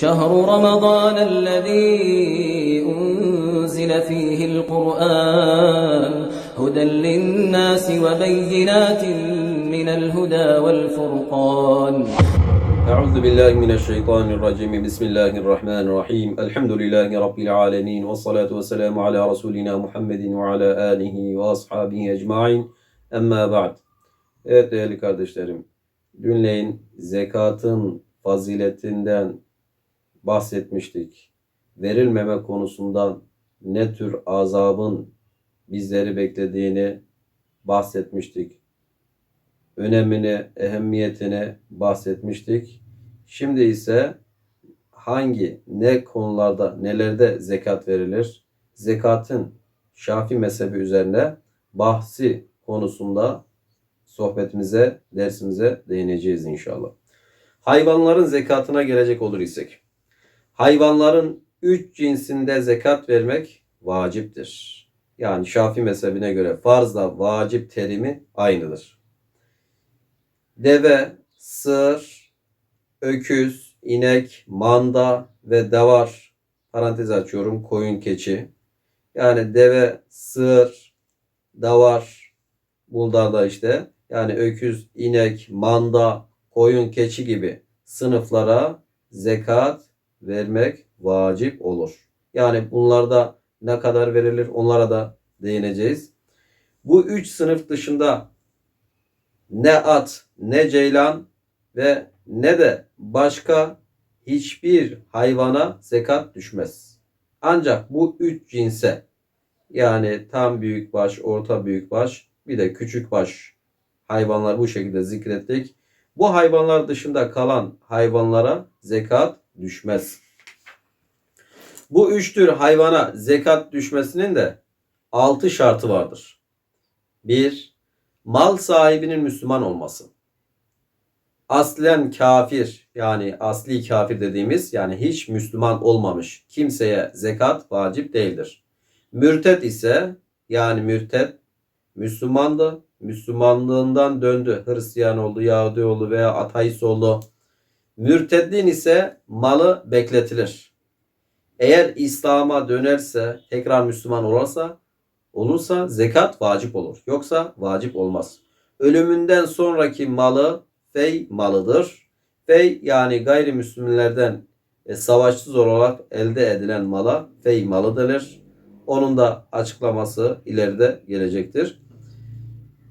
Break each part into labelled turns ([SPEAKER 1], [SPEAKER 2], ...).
[SPEAKER 1] شهر رمضان الذي أنزل فيه القرآن هدى للناس وبينات من الهدى والفرقان
[SPEAKER 2] أعوذ بالله من الشيطان الرجيم بسم الله الرحمن الرحيم الحمد لله رب العالمين والصلاة والسلام على رسولنا محمد وعلى آله وأصحابه أجمعين Emma ba'd. Evet değerli kardeşlerim. Dünleyin zekatın faziletinden bahsetmiştik. Verilmeme konusundan ne tür azabın bizleri beklediğini bahsetmiştik. Önemini, ehemmiyetini bahsetmiştik. Şimdi ise hangi, ne konularda, nelerde zekat verilir? Zekatın Şafi mezhebi üzerine bahsi konusunda sohbetimize, dersimize değineceğiz inşallah. Hayvanların zekatına gelecek olur isek. Hayvanların üç cinsinde zekat vermek vaciptir. Yani Şafi mezhebine göre farzla vacip terimi aynıdır. Deve, sığır, öküz, inek, manda ve davar parantez açıyorum koyun keçi. Yani deve, sığır, davar, Burada da işte yani öküz, inek, manda, koyun, keçi gibi sınıflara zekat vermek vacip olur. Yani bunlarda ne kadar verilir onlara da değineceğiz. Bu üç sınıf dışında ne at, ne ceylan ve ne de başka hiçbir hayvana zekat düşmez. Ancak bu üç cinse yani tam büyükbaş, orta büyükbaş bir de küçük baş hayvanlar bu şekilde zikrettik. Bu hayvanlar dışında kalan hayvanlara zekat düşmez. Bu üç tür hayvana zekat düşmesinin de altı şartı vardır. Bir, mal sahibinin Müslüman olması. Aslen kafir yani asli kafir dediğimiz yani hiç Müslüman olmamış kimseye zekat vacip değildir. Mürtet ise yani mürtet Müslümandı. Müslümanlığından döndü. Hristiyan oldu, Yahudi oldu veya ateist oldu. Mürteddin ise malı bekletilir. Eğer İslam'a dönerse, tekrar Müslüman olursa, olursa zekat vacip olur. Yoksa vacip olmaz. Ölümünden sonraki malı fey malıdır. Fey yani gayrimüslimlerden e, savaşsız olarak elde edilen mala fey malı denir. Onun da açıklaması ileride gelecektir.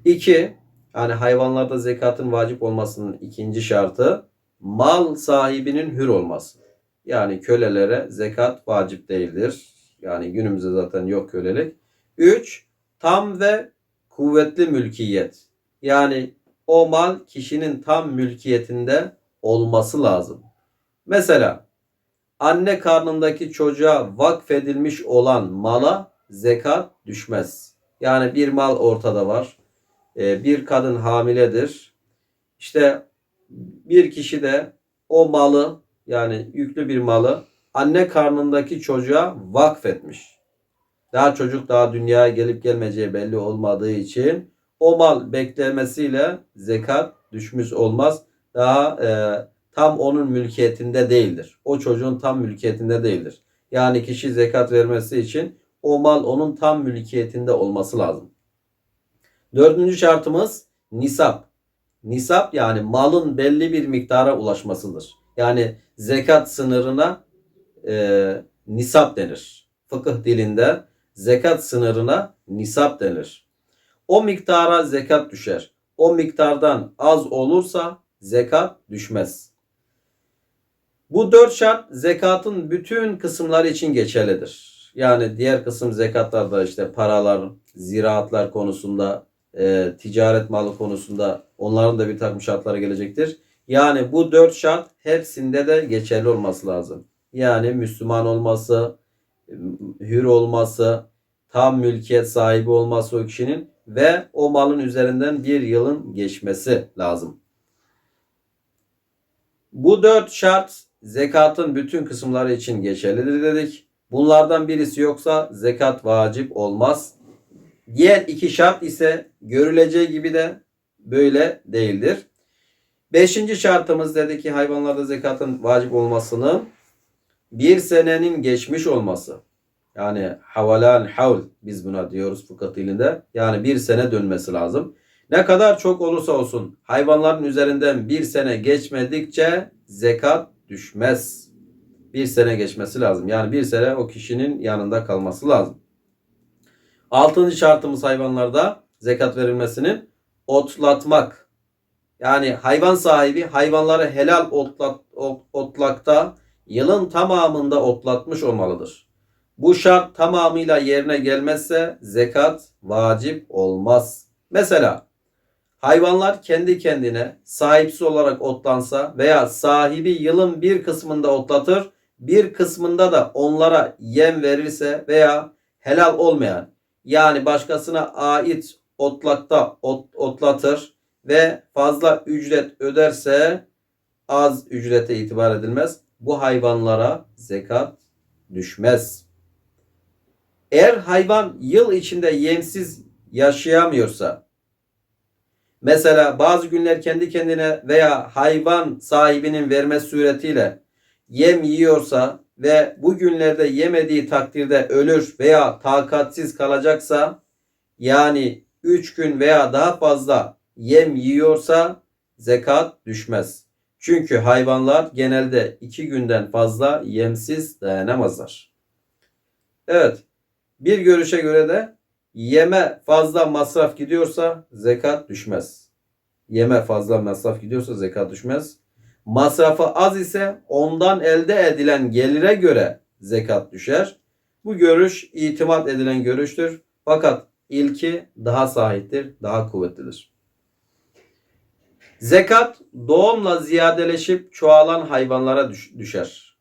[SPEAKER 2] İki, yani hayvanlarda zekatın vacip olmasının ikinci şartı mal sahibinin hür olması. Yani kölelere zekat vacip değildir. Yani günümüzde zaten yok kölelik. Üç, tam ve kuvvetli mülkiyet. Yani o mal kişinin tam mülkiyetinde olması lazım. Mesela anne karnındaki çocuğa vakfedilmiş olan mala zekat düşmez. Yani bir mal ortada var. Ee, bir kadın hamiledir. İşte bir kişi de o malı yani yüklü bir malı anne karnındaki çocuğa vakfetmiş. Daha çocuk daha dünyaya gelip gelmeyeceği belli olmadığı için o mal beklemesiyle zekat düşmüş olmaz. Daha e, tam onun mülkiyetinde değildir. O çocuğun tam mülkiyetinde değildir. Yani kişi zekat vermesi için o mal onun tam mülkiyetinde olması lazım. Dördüncü şartımız nisap. Nisap yani malın belli bir miktara ulaşmasıdır. Yani zekat sınırına e, nisap denir. Fıkıh dilinde zekat sınırına nisap denir. O miktara zekat düşer. O miktardan az olursa zekat düşmez. Bu dört şart zekatın bütün kısımları için geçerlidir. Yani diğer kısım zekatlarda işte paralar, ziraatlar konusunda, e, ticaret malı konusunda onların da bir takım şartları gelecektir. Yani bu dört şart hepsinde de geçerli olması lazım. Yani Müslüman olması, hür olması, tam mülkiyet sahibi olması o kişinin ve o malın üzerinden bir yılın geçmesi lazım. Bu dört şart zekatın bütün kısımları için geçerlidir dedik. Bunlardan birisi yoksa zekat vacip olmaz. Diğer iki şart ise görüleceği gibi de böyle değildir. Beşinci şartımız dedi ki hayvanlarda zekatın vacip olmasını bir senenin geçmiş olması. Yani havalan havl biz buna diyoruz fıkıh dilinde. Yani bir sene dönmesi lazım. Ne kadar çok olursa olsun hayvanların üzerinden bir sene geçmedikçe zekat düşmez. Bir sene geçmesi lazım. Yani bir sene o kişinin yanında kalması lazım. Altıncı şartımız hayvanlarda zekat verilmesinin otlatmak. Yani hayvan sahibi hayvanları helal otlat, ot- otlakta yılın tamamında otlatmış olmalıdır. Bu şart tamamıyla yerine gelmezse zekat vacip olmaz. Mesela hayvanlar kendi kendine sahipsiz olarak otlansa veya sahibi yılın bir kısmında otlatır, bir kısmında da onlara yem verirse veya helal olmayan yani başkasına ait otlakta ot- otlatır ve fazla ücret öderse az ücrete itibar edilmez. Bu hayvanlara zekat düşmez. Eğer hayvan yıl içinde yemsiz yaşayamıyorsa mesela bazı günler kendi kendine veya hayvan sahibinin verme suretiyle yem yiyorsa ve bu günlerde yemediği takdirde ölür veya takatsiz kalacaksa yani 3 gün veya daha fazla yem yiyorsa zekat düşmez. Çünkü hayvanlar genelde 2 günden fazla yemsiz dayanamazlar. Evet. Bir görüşe göre de yeme fazla masraf gidiyorsa zekat düşmez. Yeme fazla masraf gidiyorsa zekat düşmez. Masrafı az ise ondan elde edilen gelire göre zekat düşer. Bu görüş itimat edilen görüştür. Fakat ilki daha sahiptir, daha kuvvetlidir. Zekat doğumla ziyadeleşip çoğalan hayvanlara düş- düşer.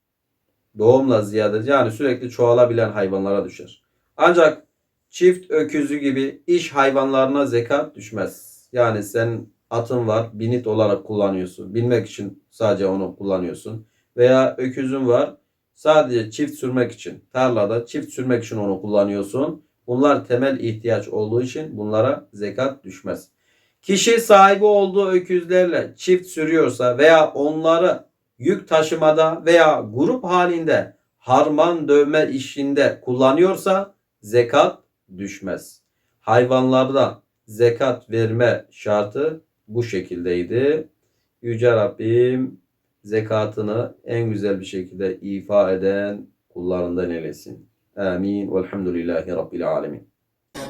[SPEAKER 2] Doğumla ziyade yani sürekli çoğalabilen hayvanlara düşer. Ancak çift öküzü gibi iş hayvanlarına zekat düşmez. Yani sen atın var, binit olarak kullanıyorsun. Binmek için sadece onu kullanıyorsun. Veya öküzün var, sadece çift sürmek için, tarlada çift sürmek için onu kullanıyorsun. Bunlar temel ihtiyaç olduğu için bunlara zekat düşmez. Kişi sahibi olduğu öküzlerle çift sürüyorsa veya onları yük taşımada veya grup halinde harman dövme işinde kullanıyorsa zekat düşmez. Hayvanlarda zekat verme şartı bu şekildeydi. Yüce Rabbim zekatını en güzel bir şekilde ifa eden kullarından eylesin. Amin. Velhamdülillahi Rabbil alemin.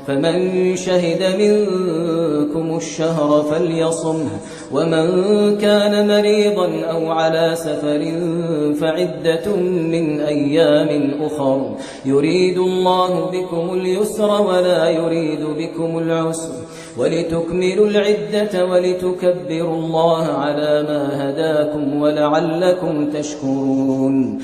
[SPEAKER 1] فمن شهد منكم الشهر فليصمه ومن كان مريضا أو على سفر فعدة من أيام أخر. يريد الله بكم اليسر ولا يريد بكم العسر. ولتكملوا العدة ولتكبروا الله على ما هداكم ولعلكم تشكرون.